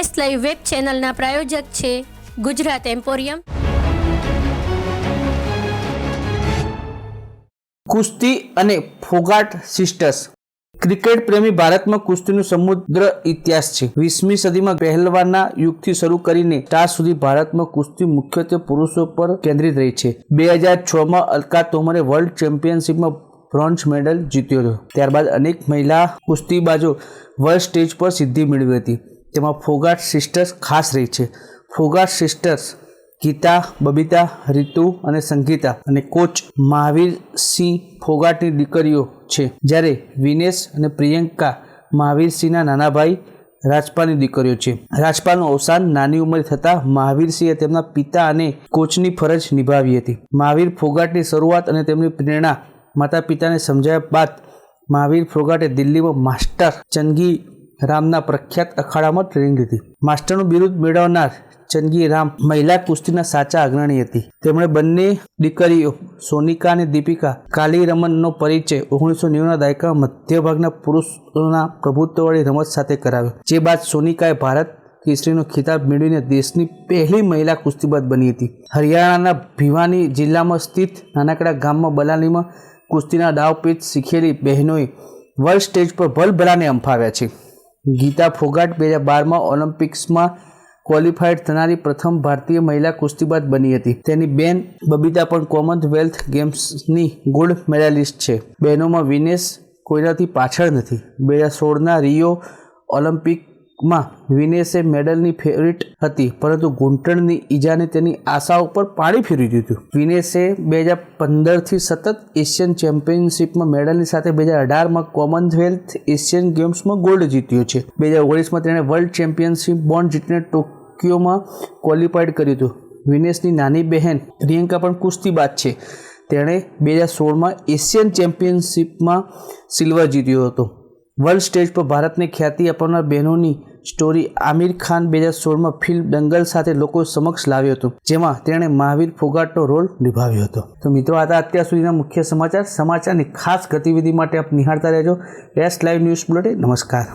S live web ચેનલના પ્રાયોજક છે Gujarat emporium. કુસ્તી અને ફોગાટ સિસ્ટર્સ. ક્રિકેટ પ્રેમી ભારતમાં કુસ્તીનું સમુદ્ર ઇતિહાસ છે. વીસમી સદીમાં પહેલવાનના યુગથી શરૂ કરીને ત્યાં સુધી ભારતમાં કુસ્તી મુખ્યત્વે પુરુષો પર કેન્દ્રિત રહી છે. બે હજાર છમાં અલકા તોમરે વર્લ્ડ ચેમ્પિયનશિપમાં બ્રોન્ઝ મેડલ જીત્યો હતો. ત્યારબાદ અનેક મહિલા કુસ્તીબાજો વર્લ્ડ સ્ટેજ પર સિદ્ધિ મેળવી હતી. તેમાં ફોગાટ સિસ્ટર્સ ખાસ રહી છે. ફોગાટ સિસ્ટર્સ ગીતા, બબીતા, રીતુ અને સંગીતા અને કોચ મહાવીર સિંહ ફોગાટની દીકરીઓ છે. જ્યારે વિનેશ અને પ્રિયંકા મહાવીર સિંહના નાના ભાઈ રાજપાલની દીકરીઓ છે. રાજપાલનું અવસાન નાની ઉંમરે થતાં મહાવીરસિંહે તેમના પિતા અને કોચની ફરજ નિભાવી હતી. મહાવીર ફોગાટની શરૂઆત અને તેમની પ્રેરણા માતા પિતાને સમજાવ્યા બાદ મહાવીર ફોગાટે દિલ્હીમાં માસ્ટર ચંગી રામના પ્રખ્યાત અખાડામાં ટ્રેનિંગ લીધી. માસ્ટરનું બિરુદ મેળવનાર ચંદગી રામ મહિલા કુસ્તીના સાચા અગ્રણી હતી. તેમણે બંને દીકરીઓ, સોનિકા અને દીપિકા કાલી રમનનો પરિચય ઓગણીસો નેવુંના દાયકામાં મધ્યભાગના પુરુષોના પ્રભુત્વવાળી રમત સાથે કરાવ્યો. જે બાદ સોનિકાએ ભારત કેસરીનો ખિતાબ મેળવીને દેશની પહેલી મહિલા કુસ્તીબાજ બની હતી. હરિયાણાના ભિવાની જિલ્લામાં સ્થિત નાનકડા ગામમાં બલાલીમાં કુસ્તીના દાવપેચ શીખેલી બહેનોએ વર્લ્ડ સ્ટેજ પર ભલભલાને અંફાવ્યા છે. ગીતા ફોગાટ બે હજાર બારમાં ઓલિમ્પિક્સમાં ક્વોલિફાઈડ થનારી પ્રથમ ભારતીય મહિલા કુસ્તીબાજ બની હતી. તેની બેન બબીતા પણ કોમનવેલ્થ ગેમ્સની ગોલ્ડ મેડાલિસ્ટ છે. બહેનોમાં વિનેશ કોઈનાથી પાછળ નથી. બે હજાર સોળના રિયો ઓલિમ્પિકમાં વિનેશે મેડલની ફેવરિટ હતી, પરંતુ ઘૂંટણની ઈજાને તેની આશા ઉપર પાણી ફેરવી દીધું. વિનેશે બે હજાર પંદરથી સતત એશિયન ચેમ્પિયનશિપમાં મેડલની સાથે બે હજાર અઢારમાં કોમનવેલ્થ એશિયન ગેમ્સમાં ગોલ્ડ જીત્યો છે. બે હજાર ઓગણીસમાં તેણે વર્લ્ડ ચેમ્પિયનશિપ બોન્ડ જીતીને ટોક્યોમાં ક્વોલિફાઈડ કર્યું હતું. વિનેશની નાની બહેન પ્રિયંકા પણ કુસ્તીબાજ છે. તેણે બે હજાર સોળમાં એશિયન ચેમ્પિયનશિપમાં સિલ્વર જીત્યો હતો. વર્લ્ડ સ્ટેજ પર ભારતને ખ્યાતિ આપનાર બહેનોની સ્ટોરી આમિર ખાન બે હજાર સોળમાં ફિલ્મ દંગલ સાથે લોકો સમક્ષ લાવ્યો હતો, જેમાં તેણે મહાવીર ફોગાટનો રોલ નિભાવ્યો હતો. તો મિત્રો હતા અત્યાર સુધીના મુખ્ય સમાચાર. સમાચારની ખાસ ગતિવિધિ માટે આપ નિહાળતા રહેજો. એસ લાઈવ ન્યૂઝ બુલેટિન નમસ્કાર.